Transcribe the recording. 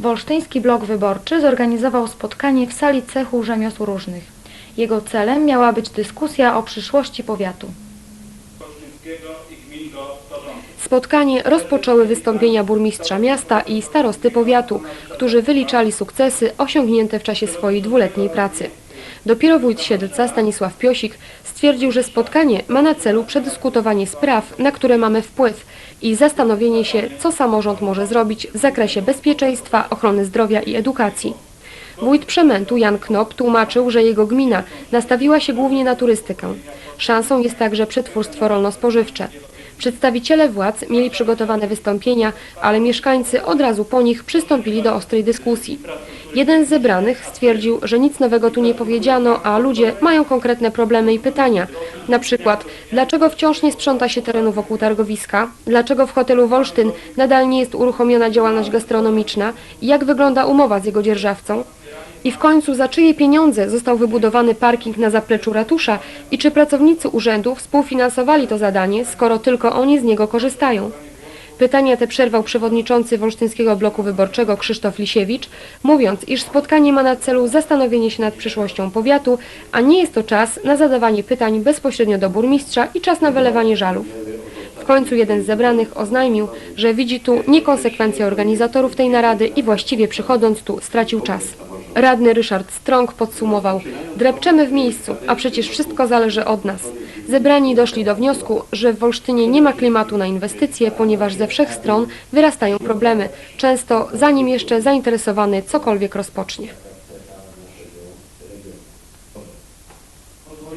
Wolsztyński Blok Wyborczy zorganizował spotkanie w sali cechu rzemiosł różnych. Jego celem miała być dyskusja o przyszłości powiatu. Spotkanie rozpoczęły wystąpienia burmistrza miasta i starosty powiatu, którzy wyliczali sukcesy osiągnięte w czasie swojej dwuletniej pracy. Dopiero wójt Siedlca Stanisław Piosik stwierdził, że spotkanie ma na celu przedyskutowanie spraw, na które mamy wpływ i zastanowienie się, co samorząd może zrobić w zakresie bezpieczeństwa, ochrony zdrowia i edukacji. Wójt Przemętu Jan Knop tłumaczył, że jego gmina nastawiła się głównie na turystykę. Szansą jest także przetwórstwo rolno-spożywcze. Przedstawiciele władz mieli przygotowane wystąpienia, ale mieszkańcy od razu po nich przystąpili do ostrej dyskusji. Jeden z zebranych stwierdził, że nic nowego tu nie powiedziano, a ludzie mają konkretne problemy i pytania. Na przykład, dlaczego wciąż nie sprząta się terenu wokół targowiska? Dlaczego w hotelu Wolsztyn nadal nie jest uruchomiona działalność gastronomiczna? Jak wygląda umowa z jego dzierżawcą? I w końcu za czyje pieniądze został wybudowany parking na zapleczu ratusza i czy pracownicy urzędu współfinansowali to zadanie, skoro tylko oni z niego korzystają? Pytania te przerwał przewodniczący Wolsztyńskiego Bloku Wyborczego Krzysztof Lisiewicz, mówiąc, iż spotkanie ma na celu zastanowienie się nad przyszłością powiatu, a nie jest to czas na zadawanie pytań bezpośrednio do burmistrza i czas na wylewanie żalów. W końcu jeden z zebranych oznajmił, że widzi tu niekonsekwencje organizatorów tej narady i właściwie przychodząc tu stracił czas. Radny Ryszard Strąg podsumował: Drepczemy w miejscu, a przecież wszystko zależy od nas. Zebrani doszli do wniosku, że w Wolsztynie nie ma klimatu na inwestycje, ponieważ ze wszech stron wyrastają problemy, często zanim jeszcze zainteresowany cokolwiek rozpocznie.